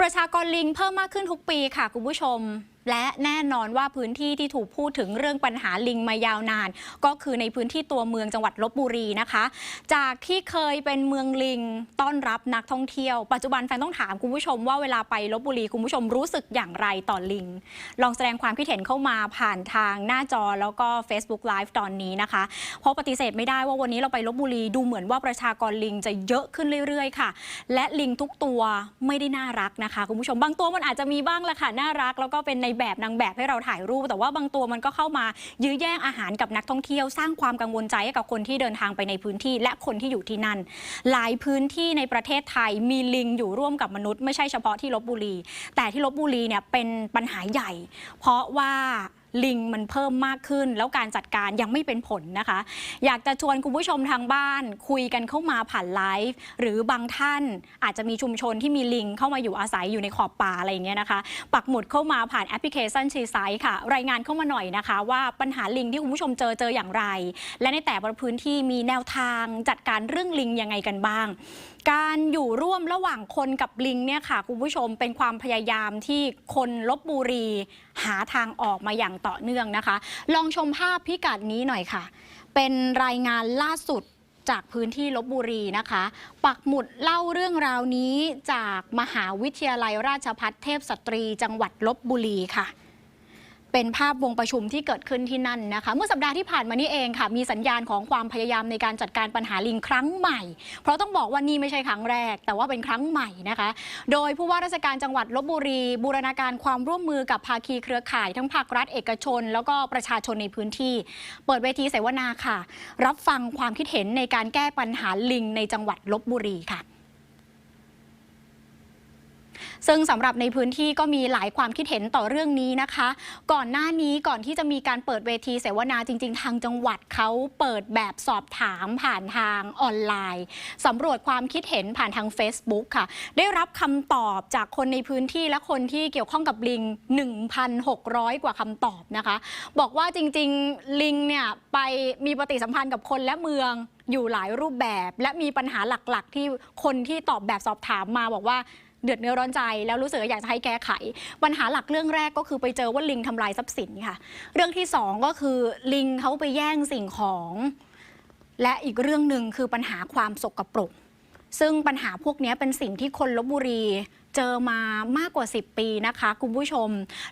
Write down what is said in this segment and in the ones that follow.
ประชากรลิงเพิ่มมากขึ้นทุกปีค่ะคุณผู้ชม และแน่นอนว่าพื้นที่ที่ถูกพูดถึงเรื่องปัญหาลิงมายาวนาน ก็คือในพื้นที่ตัวเมืองจังหวัดลบบุรีนะคะ จากที่เคยเป็นเมืองลิงต้อนรับนักท่องเที่ยว ปัจจุบันแฟนต้องถามคุณผู้ชมว่าเวลาไปลบบุรีคุณผู้ชมรู้สึกอย่างไรต่อลิง ลองแสดงความคิดเห็นเข้ามาผ่านทางหน้าจอแล้วก็ Facebook Live ตอนนี้นะคะ เพราะปฏิเสธไม่ได้ว่าวันนี้เราไปลบบุรีดูเหมือนว่าประชากรลิงจะเยอะขึ้นเรื่อยๆ ค่ะ และลิงทุกตัวไม่ได้น่ารักนะคะ คุณผู้ชมบางตัวมันอาจจะมีบ้างแหละค่ะน่ารัก แล้วก็เป็นในแบบนางแบบให้เราถ่ายรูป แต่ว่าบางตัวมันก็เข้ามายื้อแย่งอาหารกับนักท่องเที่ยวสร้างความกังวลใจให้กับคนที่เดินทางไปในพื้นที่ และคนที่อยู่ที่นั่น หลายพื้นที่ในประเทศไทยมีลิงอยู่ร่วมกับมนุษย์ไม่ใช่เฉพาะที่ลบบุรี แต่ที่ลบบุรีเนี่ยเป็นปัญหาใหญ่ เพราะว่า ลิงมันเพิ่มมากขึ้น แล้วการจัดการยังไม่เป็นผลนะคะ อยากจะชวนคุณผู้ชมทางบ้านคุยกันเข้ามาผ่านไลฟ์หรือบางท่านอาจจะมีชุมชนที่มีลิงเข้ามาอยู่อาศัยอยู่ในขอบป่าอะไรอย่างเงี้ยนะคะ ปักหมุดเข้ามาผ่านแอปพลิเคชันชีไซค่ะ รายงานเข้ามาหน่อยนะคะ ว่าปัญหาลิงที่คุณผู้ชมเจอเจออย่างไร และในแต่ละพื้นที่มีแนวทางจัดการเรื่องลิงยังไงกันบ้าง การอยู่ร่วมระหว่างคนกับลิงเนี่ยค่ะคุณผู้ชมเป็นความพยายามที่คนลบบุรีหาทางออกมาอย่างต่อเนื่องนะคะ ลองชมภาพพิกัดนี้หน่อยค่ะ เป็นรายงานล่าสุดจากพื้นที่ลบบุรีนะคะ ปักหมุดเล่าเรื่องราวนี้จากมหาวิทยาลัยราชภัฏเทพสตรี จังหวัดลบบุรีค่ะ เป็นภาพวงประชุมที่เกิดขึ้นที่นั่นนะคะ เมื่อสัปดาห์ที่ผ่านมานี่เองค่ะ มีสัญญาณของความพยายามในการจัดการปัญหาลิงครั้งใหม่ เพราะต้องบอกว่านี่ไม่ใช่ครั้งแรก แต่ว่าเป็นครั้งใหม่นะคะ โดยผู้ว่าราชการจังหวัดลบบุรี บูรณาการความร่วมมือกับภาคีเครือข่าย ทั้งภาครัฐเอกชน แล้วก็ประชาชนในพื้นที่ เปิดเวทีเสวนาค่ะ รับฟังความคิดเห็นในการแก้ปัญหาลิงในจังหวัดลบบุรีค่ะ ซึ่งสำหรับในพื้นที่ก็มีหลายความคิดเห็นต่อเรื่องนี้นะคะ ก่อนหน้านี้ก่อนที่จะมีการเปิดเวทีเสวนาจริง ๆ ทางจังหวัดเขาเปิดแบบสอบถามผ่านทางออนไลน์สำรวจความคิดเห็นผ่านทาง Facebook ค่ะ ได้รับคำตอบจากคนในพื้นที่และคนที่เกี่ยวข้องกับลิง 1,600 กว่าคำตอบนะคะ บอกว่าจริง ๆ ลิงเนี่ยไปมีปฏิสัมพันธ์กับคนและเมืองอยู่หลายรูปแบบ และมีปัญหาหลักๆ ที่คนที่ตอบแบบสอบถามมาบอกว่า เดือดเนื้อร้อนใจ แล้วรู้สึกอยากจะให้แก้ไข ปัญหาหลักเรื่องแรกก็คือไปเจอว่าลิงทำลายทรัพย์สินค่ะ เรื่องที่สองก็คือลิงเขาไปแย่งสิ่งของ และอีกเรื่องหนึ่งคือปัญหาความสกปรก ซึ่งปัญหาพวกนี้เป็นสิ่งที่คนลบบุรีเจอมามากกว่า 10 ปีนะคะ คุณผู้ชม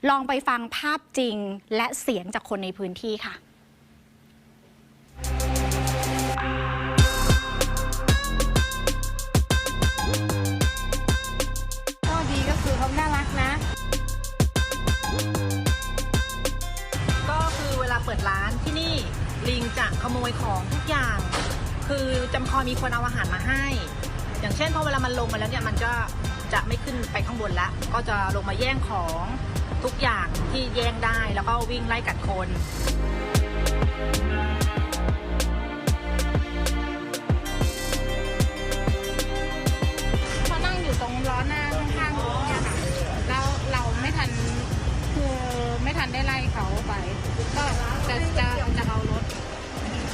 ลองไปฟังภาพจริงและเสียงจากคนในพื้นที่ค่ะ ปิดร้านที่นี่ลิงจะขโมยของทุกอย่าง คือจำคอมีคนเอาอาหารมาให้ อย่างเช่นพอเวลามันลงมาแล้วเนี่ยมันก็จะไม่ขึ้นไปข้างบนละก็จะลงมาแย่งของทุกอย่างที่แย่งได้แล้วก็วิ่งไล่กัดคน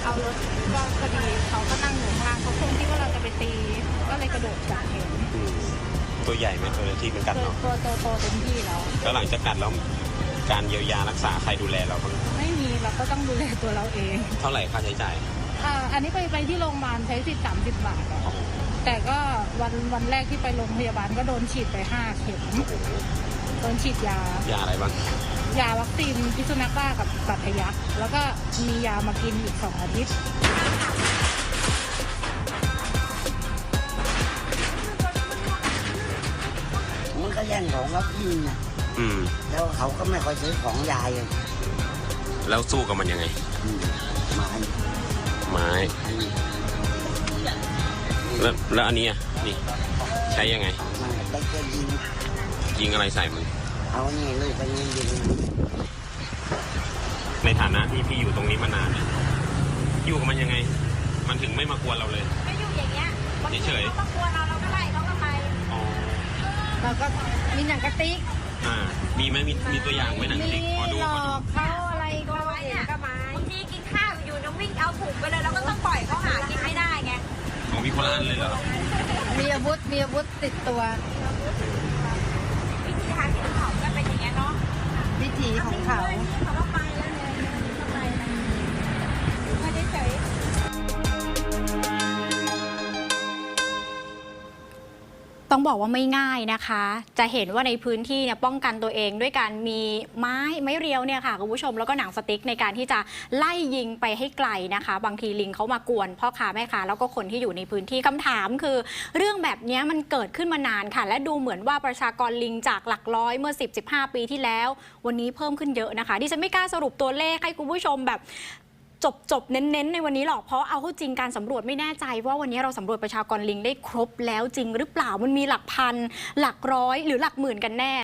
เอารถก็พอดีเขาก็นั่งอยู่ข้างเขาคงคิดว่าเราจะไปตีก็เลยกระโดดจากเห็นอืมตัวใหญ่ไหมตัวที่มันกัดตัวเราตัวโตโตเต็มที่แล้วแล้วหลังจากกัดเราการเยียวยารักษาใครดูแลเราบ้างไม่มีเราก็ต้องดูแลตัวเราเองเท่าไหร่ค่าใช้จ่ายอ่าอันนี้ไปไปที่โรงพยาบาลใช้สิทธิ์สามสิบบาทอะอ๋อแต่ก็วันวันแรกที่ไปโรงพยาบาลก็โดนฉีดไปห้าเข็มโดนฉีดยา ยาอะไรบ้าง ยาวัคซีนพิษสุนัขบ้ากับบัตรทะยักแล้วก็มียามากินอีกสองอาทิตย์มันก็แย่งของครับพี่นะอืม แล้วเขาก็ไม่ค่อยซื้อของยายเลยแล้วสู้กับมันยังไง อืมหมาไม้แล้วแล้วอันนี้อะนี่ ใช้ยังไง มันได้แค่ยิงยิงอะไรใส่มัน เอาเนี่ยลูกไปยิงยิงในฐานะที่พี่อยู่ตรงนี้มานานเนี่ยอยู่กับมันยังไง มันถึงไม่มากวนเราเลย ไม่อยู่อย่างเงี้ยบางทีเฉยๆ เขาก็กลัวเราเราก็ไล่เขาก็ไปอ๋อแล้วก็มีหนังกระติกอ่า มีไหมมีมีตัวอย่างไหมหนังกระติกขอดูหลขออดูกเขาอะไรตัวก็ไว้เห็เนี่นยก็มาบางทีกินข้าวอยู่นะวิ่งเอาถุงไปเลยเราก็ต้องปล่อยเขาหากินไม่ได้ไงของมีคนละอันเลยเหรอมีอาวุธมีอาวุธติดตัว ต้องบอกว่าไม่ง่ายนะคะ จะเห็นว่าในพื้นที่เนี่ยป้องกันตัวเองด้วยการมีไม้ไม้เรียวเนี่ยค่ะคุณผู้ชมแล้วก็หนังสติ๊กในการที่จะไล่ยิงไปให้ไกลนะคะ บางทีลิงเขามากวนพ่อค้าแม่ค้าแล้วก็คนที่อยู่ในพื้นที่คำถามคือ เรื่องแบบนี้มันเกิดขึ้นมานานค่ะ และดูเหมือนว่าประชากรลิงจากหลักร้อยเมื่อ 10-15 ปีที่แล้ว วันนี้เพิ่มขึ้นเยอะนะคะดิฉันไม่กล้าสรุปตัวเลขให้คุณผู้ชมแบบ จบจบเน้นๆ ในวันนี้หรอกเพราะเอาเข้าจริงการสำรวจไม่แน่ใจ ว่าวันนี้เราสำรวจประชากรลิงได้ครบแล้วจริงหรือเปล่ามันมีหลักพันหลักร้อยหรือหลักหมื่นกันแน่